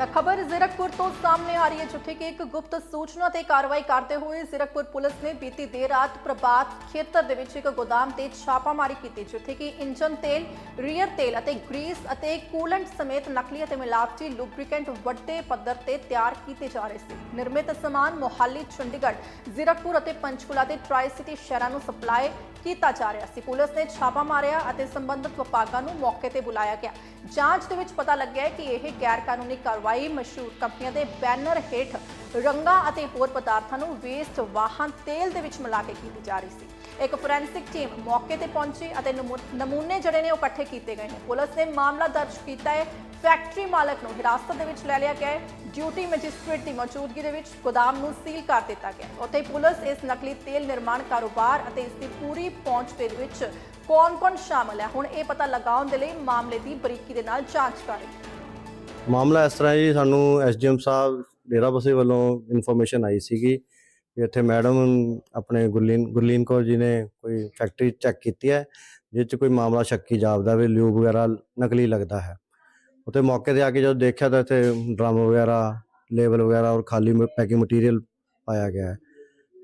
ਤਾਂ ਖਬਰ ਜ਼ੀਰਕਪੁਰ ਤੋਂ ਸਾਹਮਣੇ ਆ ਰਹੀ ਹੈ, ਜਿੱਥੇ ਕਿ ਇੱਕ ਗੁਪਤ ਸੂਚਨਾ ਤੇ ਕਾਰਵਾਈ ਕਰਦੇ ਹੋਏ ਜ਼ੀਰਕਪੁਰ ਪੁਲਿਸ ਨੇ ਬੀਤੀ ਦੇਰ ਰਾਤ ਪ੍ਰਭਾਤ ਖੇਤਰ ਦੇ ਵਿੱਚ ਇੱਕ ਗੋਦਾਮ ਤੇ ਛਾਪਾਮਾਰੀ ਕੀਤੀ, ਜਿੱਥੇ ਕਿ ਇੰਜਨ ਤੇਲ, ਰੀਅਰ ਤੇਲ ਅਤੇ ਗਰੀਸ ਅਤੇ ਕੂਲੈਂਟ ਸਮੇਤ ਨਕਲੀ ਅਤੇ ਮਿਲਾਵਟੀ ਲੁਬਰੀਕੈਂਟ ਵੱਡੇ ਪੱਧਰ ਤੇ ਤਿਆਰ ਕੀਤੇ ਜਾ ਰਹੇ ਸੀ। ਨਿਰਮਿਤ ਸਮਾਨ ਮੋਹਾਲੀ, ਚੰਡੀਗੜ੍ਹ, ਜ਼ੀਰਕਪੁਰ ਅਤੇ ਪੰਚਕੁਲਾ ਦੇ ਟਰਾਈ ਸਿਟੀ ਸ਼ਹਿਰਾਂ ਨੂੰ ਸਪਲਾਈ ਕੀਤਾ ਜਾ ਰਿਹਾ ਸੀ। ਪੁਲਿਸ ਨੇ ਛਾਪਾ ਮਾਰਿਆ ਅਤੇ ਸੰਬੰਧਿਤ ਵਿਭਾਗਾਂ ਨੂੰ ਮੌਕੇ ਤੇ ਬੁਲਾਇਆ ਗਿਆ। ਜਾਂਚ ਦੇ ਵਿੱਚ ਪਤਾ ਲੱਗਿਆ ਕਿ ਇਹ ਗੈਰ ਕਾਨੂੰਨੀ ਕਾਰਵਾਈ ਮਸ਼ਹੂਰ ਕੰਪਨੀਆਂ ਦੇ ਬੈਨਰ ਹੇਠ ਰੰਗਾਂ ਅਤੇ ਹੋਰ ਪਦਾਰਥਾਂ ਨੂੰ ਵੇਸਟ ਵਾਹਨ ਤੇਲ ਦੇ ਵਿੱਚ ਮਿਲਾ ਕੇ ਕੀਤੀ ਜਾ ਰਹੀ ਸੀ। ਇੱਕ ਫੋਰੈਂਸਿਕ ਟੀਮ ਮੌਕੇ ਤੇ ਪਹੁੰਚੀ ਅਤੇ ਨਮੂਨੇ ਜਿਹੜੇ ਨੇ ਉਹ ਇਕੱਠੇ ਕੀਤੇ ਗਏ ਨੇ। ਪੁਲਿਸ ਨੇ ਮਾਮਲਾ ਦਰਜ ਕੀਤਾ ਹੈ। ਫੈਕਟਰੀ ਮਾਲਕ ਨੂੰ ਹਿਰਾਸਤ ਦੇ ਵਿੱਚ ਲੈ ਲਿਆ ਗਿਆ ਹੈ। ਡਿਊਟੀ ਮੈਜਿਸਟ੍ਰੇਟ ਦੀ ਮੌਜੂਦਗੀ ਦੇ ਵਿੱਚ ਗੋਦਾਮ ਨੂੰ ਸੀਲ ਕਰ ਦਿੱਤਾ ਗਿਆ। ਉੱਥੇ ਪੁਲਿਸ ਇਸ ਨਕਲੀ ਤੇਲ ਨਿਰਮਾਣ ਕਾਰੋਬਾਰ ਅਤੇ ਇਸ ਦੀ ਪੂਰੀ ਪਹੁੰਚ ਦੇ ਵਿੱਚ ਕੌਣ-ਕੌਣ ਸ਼ਾਮਲ ਹੈ? ਹੁਣ ਇਹ ਪਤਾ ਲਗਾਉਣ ਦੇ ਲਈ ਮਾਮਲੇ ਦੀ ਬਰੀਕੀ ਦੇ ਨਾਲ ਜਾਂਚ ਕਰ ਰਹੀ ਹੈ ਮਾਮਲਾ ਇਸ ਤਰ੍ਹਾਂ ਜੀ, ਸਾਨੂੰ ਐਸਡੀਐਮ ਸਾਹਿਬ ਡੇਰਾ ਬਸੇ ਵੱਲੋਂ ਇਨਫੋਰਮੇਸ਼ਨ ਆਈ ਸੀਗੀ ਕਿ ਇੱਥੇ ਮੈਡਮ ਆਪਣੇ ਗੁਰਲੀਨ ਗੁਰਲੀਨ ਕੌਰ ਜੀ ਨੇ ਕੋਈ ਫੈਕਟਰੀ ਚੈੱਕ ਕੀਤੀ ਹੈ ਜਿਸ 'ਚ ਕੋਈ ਮਾਮਲਾ ਸ਼ੱਕੀ ਜਾਪਦਾ ਵੀ ਲਿਊ ਵਗੈਰਾ ਨਕਲੀ ਲੱਗਦਾ ਹੈ। ਉੱਥੇ ਮੌਕੇ ਤੇ ਆ ਕੇ ਜਦੋਂ ਦੇਖਿਆ ਤਾਂ ਇੱਥੇ ਡਰਮ ਵਗੈਰਾ, ਲੇਬਲ ਵਗੈਰਾ ਔਰ ਖਾਲੀ ਪੈਕਿੰਗ ਮਟੀਰੀਅਲ ਪਾਇਆ ਗਿਆ ਹੈ।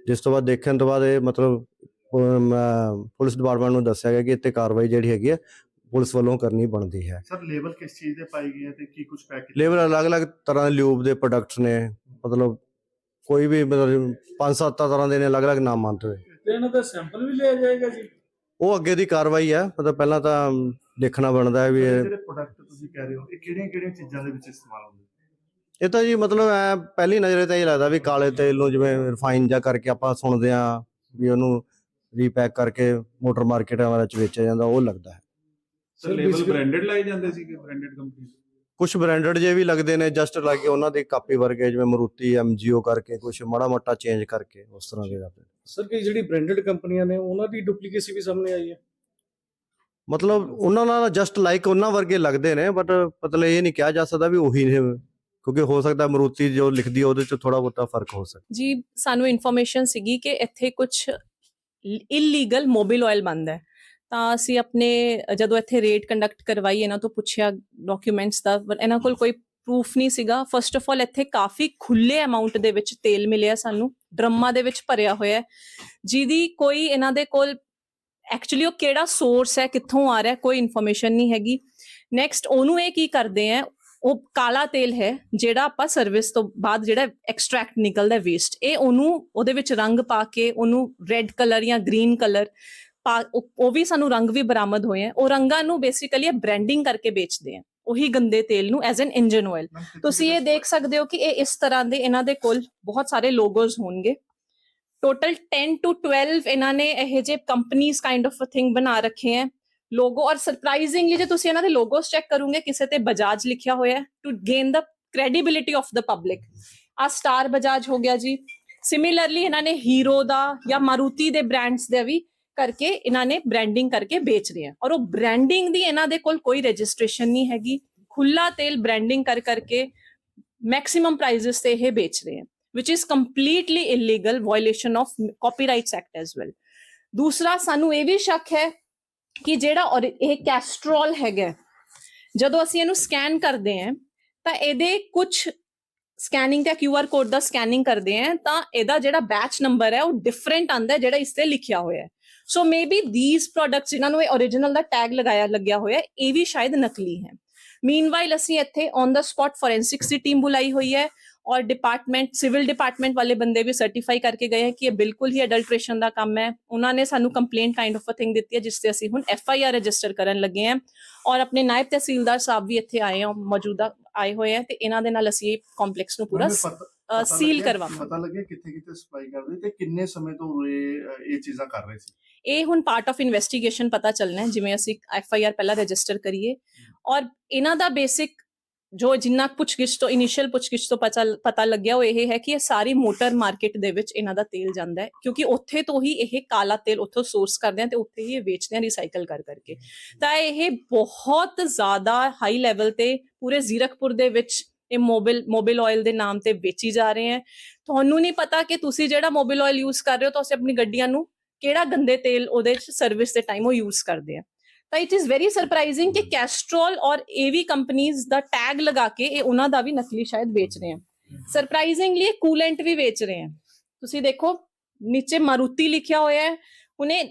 ਜਿਸ ਤੋਂ ਬਾਅਦ ਦੇਖਣ ਤੋਂ ਬਾਅਦ ਇਹ ਮਤਲਬ ਪੁਲਿਸ ਡਿਪਾਰਟਮੈਂਟ ਨੂੰ ਦੱਸਿਆ ਗਿਆ ਕਿ ਇੱਥੇ ਕਾਰਵਾਈ ਜਿਹੜੀ ਹੈਗੀ ਹੈ ਪੁਲਿਸ ਵੱਲੋਂ ਕਰਨੀ ਬਣਦੀ ਹੈ। ਸਰ ਲੇਬਲ ਕਿਸ ਚੀਜ਼ ਦੇ ਪਾਈ ਗਏ ਆ ਤੇ ਕੀ ਕੁਝ ਪੈਕ ਲੇਬਰ ਅਲੱਗ-ਅਲੱਗ ਤਰ੍ਹਾਂ ਦੇ ਲਿਊਬ ਦੇ ਪ੍ਰੋਡਕਟਸ ਨੇ। ਮਤਲਬ ਕੋਈ ਵੀ ਮਤਲਬ ਪੰਜ ਸੱਤ ਤਰ੍ਹਾਂ ਦੇ ਨੇ ਅਲੱਗ-ਅਲੱਗ ਨਾਮ ਮੰਨਦੇ ਹੋਏ ਤੇ ਇਹਨਾਂ ਦਾ ਸੈਂਪਲ ਵੀ ਲਿਆ ਜਾਏਗਾ ਜੀ? ਉਹ ਅੱਗੇ ਦੀ ਕਾਰਵਾਈ ਹੈ। ਮਤਲਬ ਪਹਿਲਾਂ ਤਾਂ ਦੇਖਣਾ ਬਣਦਾ ਹੈ ਵੀ ਇਹ ਜਿਹੜੇ ਪ੍ਰੋਡਕਟ ਤੁਸੀਂ ਕਹਿ ਰਹੇ ਹੋ ਇਹ ਕਿਹੜੀਆਂ ਕਿਹੜੀਆਂ ਚੀਜ਼ਾਂ ਦੇ ਵਿੱਚ ਇਸਤੇਮਾਲ ਹੁੰਦੇ ਇਹ ਤਾਂ ਜੀ ਮਤਲਬ ਐ ਪਹਿਲੀ ਨਜ਼ਰੇ ਤਾਂ ਇਹ ਲੱਗਦਾ ਵੀ ਕਾਲੇ ਤੇਲ ਨੂੰ ਜਿਵੇਂ ਰਿਫਾਈਨ ਜਾਂ ਕਰਕੇ ਆਪਾਂ ਸੁਣਦੇ ਆ ਵੀ ਉਹਨੂੰ ਰੀਪੈਕ ਕਰਕੇ ਮੋਟਰ ਮਾਰਕੀਟਾਂ ਵਿੱਚ ਵੇਚਿਆ ਜਾਂਦਾ ਉਹ ਲੱਗਦਾ ਹੈ। ਸਰ ਲੇਬਲ ਬ੍ਰਾਂਡਡ ਲਾਏ ਜਾਂਦੇ ਸੀਗੇ ਬ੍ਰਾਂਡਡ ਕੰਪਨੀ ਕੁਝ ਬ੍ਰਾਂਡਡ ਜੇ ਵੀ ਲੱਗਦੇ ਨੇ ਜਸਟ ਲਾਈਕ ਉਹਨਾਂ ਦੇ ਕਾਪੀ ਵਰਗੇ ਜਿਵੇਂ ਮਰੂਤੀ ਐਮਜੀਓ ਕਰਕੇ ਕੁਝ ਮਾੜਾ ਮੋਟਾ ਚੇਂਜ ਕਰਕੇ ਉਸ ਤਰ੍ਹਾਂ ਦੇ ਜਾਂਦੇ ਸਰ ਕਿ ਜਿਹੜੀ ਬ੍ਰਾਂਡਡ ਕੰਪਨੀਆਂ ਨੇ ਉਹਨਾਂ ਦੀ ਡੁਪਲੀਕੇਸੀ ਵੀ ਸਾਹਮਣੇ ਆਈ ਹੈ? ਮਤਲਬ ਉਹਨਾਂ ਨਾਲ ਜਸਟ ਲਾਈਕ ਉਹਨਾਂ ਵਰਗੇ ਲੱਗਦੇ ਨੇ ਬਟ ਮਤਲਬ ਇਹ ਨਹੀਂ ਕਿਹਾ ਜਾ ਸਕਦਾ ਵੀ ਉਹੀ ਨੇ ਕਿਉਂਕਿ ਹੋ ਸਕਦਾ ਮਰੂਤੀ ਜੋ ਲਿਖਦੀ ਹੈ ਉਹਦੇ ਚ ਥੋੜਾ ਬਹੁਤਾ ਫ਼ਰਕ ਹੋ ਸਕਦਾ ਜੀ ਸਾਨੂੰ ਇਨਫੋਰਮੇਸ਼ਨ ਸੀਗੀ ਕਿ ਇੱਥੇ ਕੁਝ ਇਲੀਗਲ ਮੋਬਾਈਲ ਆਇਲ ਬੰਦ ਹੈ। ਤਾਂ ਅਸੀਂ ਆਪਣੇ, ਜਦੋਂ ਇੱਥੇ ਰੇਡ ਕੰਡਕਟ ਕਰਵਾਈ, ਇਹਨਾਂ ਤੋਂ ਪੁੱਛਿਆ ਡਾਕੂਮੈਂਟਸ ਦਾ, ਪਰ ਇਹਨਾਂ ਕੋਲ ਕੋਈ ਪ੍ਰੂਫ ਨਹੀਂ ਸੀਗਾ। ਫਸਟ ਆਫ ਆਲ ਇੱਥੇ ਕਾਫੀ ਖੁੱਲੇ ਅਮਾਉਂਟ ਦੇ ਵਿੱਚ ਤੇਲ ਮਿਲਿਆ ਸਾਨੂੰ, ਡਰਮਾਂ ਦੇ ਵਿੱਚ ਭਰਿਆ ਹੋਇਆ ਜਿਹਦੀ ਕੋਈ ਇਹਨਾਂ ਦੇ ਕੋਲ ਐਕਚੁਅਲੀ ਉਹ ਕਿਹੜਾ ਸੋਰਸ ਹੈ, ਕਿੱਥੋਂ ਆ ਰਿਹਾ ਕੋਈ ਇਨਫੋਰਮੇਸ਼ਨ ਨਹੀਂ ਹੈਗੀ। ਨੈਕਸਟ ਉਹਨੂੰ ਇਹ ਕੀ ਕਰਦੇ ਆ ਉਹ ਕਾਲਾ ਤੇਲ ਹੈ, ਜਿਹੜਾ ਆਪਾਂ ਸਰਵਿਸ ਤੋਂ ਬਾਅਦ ਜਿਹੜਾ ਐਕਸਟ੍ਰੈਕਟ ਨਿਕਲਦਾ ਵੇਸਟ ਇਹ ਉਹਨੂੰ ਉਹਦੇ ਵਿੱਚ ਰੰਗ ਪਾ ਕੇ, ਉਹਨੂੰ ਰੈੱਡ ਕਲਰ ਜਾਂ ਗ੍ਰੀਨ ਕਲਰ ਉਹ ਉਹ ਵੀ ਸਾਨੂੰ ਰੰਗ ਵੀ ਬਰਾਮਦ ਹੋਏ ਆ ਉਹ ਰੰਗਾਂ ਨੂੰ ਬੇਸਿਕਲੀ ਬ੍ਰਾਂਡਿੰਗ ਕਰਕੇ ਵੇਚਦੇ ਆ ਉਹੀ ਗੰਦੇ ਤੇਲ ਨੂੰ ਐਜ਼ ਐਨ ਇੰਜਨ ਆਇਲ ਤੁਸੀਂ ਇਹ ਦੇਖ ਸਕਦੇ ਹੋ ਕਿ ਇਹ ਇਸ ਤਰ੍ਹਾਂ ਦੇ ਇਹਨਾਂ ਦੇ ਕੋਲ ਬਹੁਤ ਸਾਰੇ ਲੋਗੋਜ਼ ਹੋਣਗੇ। ਟੋਟਲ 10 ਟੂ 12 ਇਹਨਾਂ ਨੇ ਇਹ ਜੇ ਕੰਪਨੀਆਂ ਕਾਈਂਡ ਆਫ ਅ ਥਿੰਗ ਬਣਾ ਰੱਖੇ ਹੈ। ਲੋਗੋ ਔਰ ਸਰਪ੍ਰਾਈਜ਼ਿੰਗਲੀ ਜੇ ਤੁਸੀਂ ਇਹਨਾਂ ਦੇ ਲੋਗੋਸ ਚੈੱਕ ਕਰੋਗੇ ਕਿਸੇ ਤੇ ਬਜਾਜ ਲਿਖਿਆ ਹੋਇਆ ਹੈ। To gain the credibility of the public ਆ ਸਟਾਰ ਬਜਾਜ ਹੋ ਗਿਆ ਜੀ। ਸਿਮਿਲਰਲੀ ਇਹਨਾਂ ਨੇ ਹੀਰੋ ਦਾ ਜਾਂ ਮਾਰੂਤੀ ਦੇ ਬ੍ਰਾਂਡਸ ਦੇ ਵੀ ਕਰਕੇ ਇਹਨਾਂ ਨੇ ਬ੍ਰਾਂਡਿੰਗ ਕਰਕੇ ਵੇਚ ਰਹੇ ਆ। ਔਰ ਉਹ ਬ੍ਰਾਂਡਿੰਗ ਦੀ ਇਹਨਾਂ ਦੇ ਕੋਲ ਕੋਈ ਰਜਿਸਟ੍ਰੇਸ਼ਨ ਨਹੀਂ ਹੈਗੀ। ਖੁੱਲਾ ਤੇਲ ਬ੍ਰਾਂਡਿੰਗ ਕਰ ਕਰਕੇ ਮੈਕਸਿਮਮ ਪ੍ਰਾਈਸਸ ਤੇ ਇਹ ਵੇਚ ਰਹੇ ਆ, which is completely illegal violation of copyrights act as well. ਦੂਸਰਾ, ਸਾਨੂੰ ਇਹ ਵੀ ਸ਼ੱਕ ਹੈ ਕਿ ਜਿਹੜਾ ਔਰ ਇਹ ਕੈਸਟਰੋਲ ਹੈਗਾ, ਜਦੋਂ ਅਸੀਂ ਇਹਨੂੰ ਸਕੈਨ ਕਰਦੇ ਹਾਂ ਤਾਂ ਇਹਦੇ ਕੁਝ ਸਕੈਨਿੰਗ ਤੇ QR ਕੋਡ ਦਾ ਸਕੈਨਿੰਗ ਕਰਦੇ ਹਾਂ ਤਾਂ ਇਹਦਾ ਜਿਹੜਾ ਬੈਚ ਨੰਬਰ ਹੈ ਉਹ ਡਿਫਰੈਂਟ ਆਂਦਾ ਜਿਹੜਾ ਇਸ ਤੇ ਲਿਖਿਆ ਹੋਇਆ ਹੈ। ਸੋ ਮੇਬੀ ਥੀਸ ਪ੍ਰੋਡਕਟਸ ਜਿਨ੍ਹਾਂ ਨੂੰ ਇਹ origignal ਦਾ ਟੈਗ ਲਗਾਇਆ, ਲੱਗਿਆ ਹੋਇਆ, ਇਹ ਵੀ ਸ਼ਾਇਦ ਨਕਲੀ ਹੈ। ਮੀਨਵਾਈਲ ਅਸੀਂ ਇੱਥੇ ਔਨ ਦਾ ਸਪੌਟ ਫੋਰੈਂਸਿਕਸ ਦੀ ਟੀਮ ਬੁਲਾਈ ਹੋਈ ਹੈ ਔਰ ਡਿਪਾਰਟਮੈਂਟ ਸਿਵਲ ਡਿਪਾਰਟਮੈਂਟ ਵਾਲੇ ਬੰਦੇ ਵੀ ਸਰਟੀਫਾਈ ਕਰਕੇ ਗਏ ਹੈ ਕਿ ਇਹ ਬਿਲਕੁਲ ਹੀ ਅਡਲਟ੍ਰੇਸ਼ਨ ਦਾ ਕੰਮ ਹੈ। ਉਹਨਾਂ ਨੇ ਸਾਨੂੰ complaint kind of a thing ਦਿੱਤੀ ਹੈ, ਜਿਸ ਤੇ ਅਸੀਂ ਹੁਣ ਐਫ ਆਈ ਆਰ ਰਜਿਸਟਰ ਕਰਨ ਲੱਗੇ ਹਾਂ ਔਰ ਆਪਣੇ ਨਾਇਬ ਤਹਿਸੀਲਦਾਰ ਸਾਹਿਬ ਵੀ ਇੱਥੇ ਆਏ ਹਾਂ ਮੌਜੂਦਾ ਆਏ ਹੋਏ ਹੈ ਤੇ ਇਹਨਾਂ ਦੇ ਨਾਲ ਅਸੀਂ ਇਹ ਕੰਪਲੈਕਸ ਨੂੰ ਪੂਰਾ seal ਕਰਵਾਵਾਂਗੇ। ਪਤਾ ਲੱਗਿਆ ਕਿੱਥੇ ਕਿੱਥੇ ਸਪਲਾਈ ਕਰਦੇ ਤੇ ਕਿੰਨੇ ਸਮੇਂ ਤੋਂ ਇਹ ਇਹ ਚੀਜ਼ਾਂ ਕਰ ਰਹੇ ਸੀ? ਇਹ ਹੁਣ ਪਾਰਟ ਆਫ ਇਨਵੈਸਟੀਗੇਸ਼ਨ ਪਤਾ ਚੱਲਣਾ ਹੈ ਜਿਵੇਂ ਅਸੀਂ ਐਫ ਆਈ ਆਰ ਪਹਿਲਾਂ ਰਜਿਸਟਰ ਕਰੀਏ। ਔਰ ਇਹਨਾਂ ਦਾ ਬੇਸਿਕ ਜੋ ਜਿੰਨਾ ਪੁੱਛਗਿੱਛ ਤੋਂ ਇਨੀਸ਼ੀਅਲ ਪੁੱਛਗਿੱਛ ਤੋਂ ਪਤਾ ਪਤਾ ਲੱਗਿਆ ਉਹ ਇਹ ਹੈ ਕਿ ਇਹ ਸਾਰੀ ਮੋਟਰ ਮਾਰਕੀਟ ਦੇ ਵਿੱਚ ਇਹਨਾਂ ਦਾ ਤੇਲ ਜਾਂਦਾ ਹੈ। ਕਿਉਂਕਿ ਉੱਥੇ ਤੋਂ ਹੀ ਇਹ ਕਾਲਾ ਤੇਲ ਉੱਥੋਂ ਸੋਰਸ ਕਰਦੇ ਆ ਤੇ ਉੱਥੇ ਹੀ ਇਹ ਵੇਚਦੇ ਆ ਰੀਸਾਈਕਲ ਕਰ ਕਰਕੇ। ਤਾਂ ਇਹ ਬਹੁਤ ਜ਼ਿਆਦਾ ਹਾਈ ਲੈਵਲ ਤੇ ਪੂਰੇ ਜ਼ੀਰਕਪੁਰ ਦੇ ਵਿੱਚ ਇਹ ਮੋਬਿਲ ਮੋਬਿਲ ਆਇਲ ਦੇ ਨਾਮ ਤੇ ਵੇਚੀ ਜਾ ਰਹੇ ਹੈ। ਤੁਹਾਨੂੰ ਨਹੀਂ ਪਤਾ ਕਿ ਤੁਸੀਂ ਜਿਹੜਾ ਮੋਬਿਲ ਆਇਲ ਯੂਜ਼ ਕਰ ਰਹੇ ਹੋ ਤੁਸੀਂ ਆਪਣੀ ਗੱਡੀਆਂ ਨੂੰ ਕਿਹੜਾ ਗੰਦੇ ਤੇਲ ਉਹਦੇ ਚ ਸਰਵਿਸ ਦੇ ਟਾਈਮ ਉਹ ਯੂਜ਼ ਕਰਦੇ ਆ। ਤਾਂ ਇਟ ਇਜ਼ ਵੈਰੀ ਸਰਪ੍ਰਾਈਜ਼ਿੰਗ ਕਿ ਕੈਸਟਰੋਲ ਔਰ ਏਵੀ ਕੰਪਨੀਆਂ ਦਾ ਟੈਗ ਲਗਾ ਕੇ ਇਹ ਉਹਨਾਂ ਦਾ ਵੀ ਨਕਲੀ ਸ਼ਾਇਦ ਵੇਚ ਰਹੇ ਹਨ ਸਰਪ੍ਰਾਈਜ਼ਿੰਗਲੀ ਕੂਲੈਂਟ ਵੀ ਵੇਚ ਰਹੇ ਹਨ ਤੁਸੀਂ ਦੇਖੋ, ਨੀਚੇ ਮਾਰੂਤੀ ਲਿਖਿਆ ਹੋਇਆ ਹੈ। ਉਹਨੇ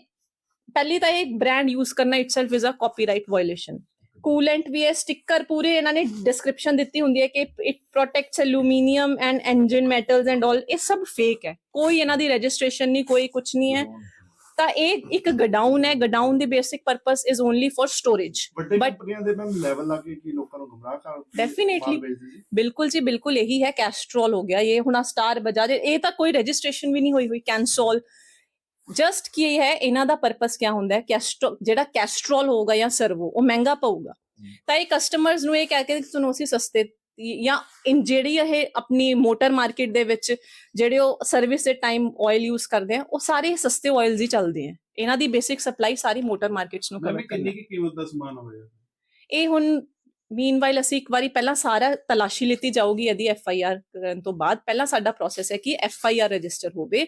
ਪਹਿਲੀ ਤਾਂ ਇਹ ਬ੍ਰਾਂਡ ਯੂਜ਼ ਕਰਨਾ itself is uh copyright violation coolant ਵੀ ਹੈ ਸਟicker ਪੂਰੇ ਇਹਨਾਂ ਨੇ ਡਿਸਕ੍ਰਿਪਸ਼ਨ ਦਿੱਤੀ ਹੁੰਦੀ ਹੈ ਕਿ it protects aluminium and engine metals and all ਇਹ ਸਭ ਫੇਕ ਹੈ ਕੋਈ ਇਹਨਾਂ ਦੀ ਰਜਿਸਟ੍ਰੇਸ਼ਨ ਨਹੀਂ ਕੋਈ ਕੁਝ ਨਹੀਂ ਹੈ। ਤਾਂ ਇਹ ਇੱਕ ਗਡਾਊਨ ਹੈ godown the basic purpose is only for storage ਵੱਡੇ ਕੰਪਨੀਆਂ ਦੇ ਮੈਮ ਲੈਵਲ ਲਾ ਕੇ ਕੀ ਲੋਕਾਂ ਨੂੰ ਗੁੰਮਰਾਹ ਕਰ ਜੀ। ਬਿਲਕੁਲ ਜੀ ਬਿਲਕੁਲ ਇਹੀ ਹੈ ਕੈਸਟਰੋਲ ਹੋ ਗਿਆ ਇਹ ਹੁਣ ਸਟਾਰ ਬਜਾਜ ਇਹ ਤਾਂ ਕੋਈ ਰਜਿਸਟ੍ਰੇਸ਼ਨ ਵੀ ਨਹੀਂ ਹੋਈ ਹੋਈ ਕੈਂਸੋਲ ਜਸਟ ਕੀ ਹੈ ਇਹਨਾਂ ਦਾ ਪਰਪਸ ਕੀ ਹੁੰਦਾ ਹੈ? ਕੈਸਟਰੋਲ ਜਿਹੜਾ ਕੈਸਟਰੋਲ ਹੋਊਗਾ ਜਾਂ ਸਰਵੋ ਉਹ ਮਹਿੰਗਾ ਪਊਗਾ। ਤਾਂ ਇਹ ਕਸਟਮਰਸ ਨੂੰ ਇਹ ਕਹਿ ਕੇ ਤੁਹਾਨੂੰ ਅਸੀਂ ਸਸਤੇ ਜਾਂ ਇਨ ਜਿਹੜੀ ਇਹ ਆਪਣੀ ਮੋਟਰ ਮਾਰਕੀਟ ਦੇ ਵਿੱਚ ਜਿਹੜੇ ਉਹ ਸਰਵਿਸ ਦੇ ਟਾਈਮ ਆਇਲ ਯੂਜ਼ ਕਰਦੇ ਆ ਉਹ ਸਾਰੇ ਸਸਤੇ ਆਇਲਸ ਹੀ ਚੱਲਦੇ ਆ। ਇਹਨਾਂ ਦੀ ਬੇਸਿਕ ਸਪਲਾਈ ਸਾਰੀ ਮੋਟਰ ਮਾਰਕੀਟਸ ਨੂੰ ਕਰਦੀ ਕਿੰਨੀ ਕੀ ਕੀਮਤ ਦਾ ਸਮਾਨ ਹੋਵੇਗਾ ਇਹ ਹੁਣ ਮੀਨਵਾਈਲ ਅਸੀਂ ਇੱਕ ਵਾਰੀ ਪਹਿਲਾਂ ਸਾਰਾ ਤਲਾਸ਼ੀ ਲਿੱਤੀ ਜਾਊਗੀ ਇਹਦੀ ਐਫ ਆਈ ਆਰ ਕਰਨ ਤੋਂ ਬਾਅਦ। ਪਹਿਲਾਂ ਸਾਡਾ ਪ੍ਰੋਸੈਸ ਹੈ ਕਿ ਐਫ ਆਈ ਆਰ ਰਜਿਸਟਰ ਹੋਵੇ।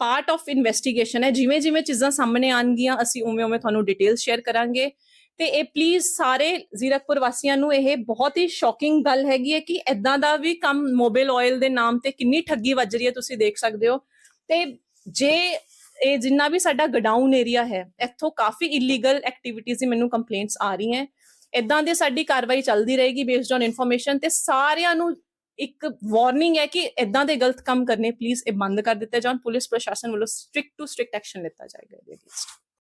ਪਾਰਟ ਆਫ ਇਨਵੈਸਟੀਗੇਸ਼ਨ ਹੈ। ਜਿਵੇਂ ਜਿਵੇਂ ਚੀਜ਼ਾਂ ਸਾਹਮਣੇ ਆਣਗੀਆਂ ਅਸੀਂ ਉਵੇਂ ਉਵੇਂ ਤੁਹਾਨੂੰ ਡਿਟੇਲ ਸ਼ੇਅਰ ਕਰਾਂਗੇ। ਤੇ ਇਹ ਪਲੀਜ਼ ਸਾਰੇ ਜ਼ੀਰਕਪੁਰ ਵਾਸੀਆਂ ਨੂੰ ਇਹ ਬਹੁਤ ਹੀ ਸ਼ੌਕਿੰਗ ਗੱਲ ਹੈਗੀ ਹੈ ਕਿ ਇਦਾਂ ਦਾ ਵੀ ਕੰਮ ਮੋਬਾਈਲ ਆਇਲ ਦੇ ਨਾਮ ਤੇ ਕਿੰਨੀ ਠੱਗੀ ਵੱਜ ਰਹੀ ਹੈ, ਤੁਸੀਂ ਦੇਖ ਸਕਦੇ ਹੋ। ਤੇ ਜੇ ਇਹ ਜਿੰਨਾ ਵੀ ਸਾਡਾ ਗਡਾਊਨ ਏਰੀਆ ਹੈ, ਇੱਥੋਂ ਕਾਫੀ ਇਲੀਗਲ ਐਕਟੀਵਿਟੀਜ਼ ਦੀ ਮੈਨੂੰ ਕੰਪਲੇਂਟਸ ਆ ਰਹੀਆਂ। ਹੈ ਇਦਾਂ ਦੀ ਸਾਡੀ ਕਾਰਵਾਈ ਚੱਲਦੀ ਰਹੇਗੀ ਬੇਸਡ ਔਨ ਇਨਫੋਰਮੇਸ਼ਨ ਤੇ ਸਾਰਿਆਂ ਨੂੰ ਇੱਕ ਵਾਰਨਿੰਗ ਹੈ ਕਿ ਇਦਾਂ ਦੇ ਗਲਤ ਕੰਮ ਕਰਨੇ ਪਲੀਜ਼ ਇਹ ਬੰਦ ਕਰ ਦਿੱਤੇ ਜਾਣ। ਪੁਲਿਸ ਪ੍ਰਸ਼ਾਸਨ ਵੱਲੋਂ ਸਟ੍ਰਿਕਟ ਟੂ ਸਟ੍ਰਿਕਟ ਐਕਸ਼ਨ ਲਿੱਤਾ ਜਾਏਗਾ ਇਹਦੇ ਅਗੇਂਸਟ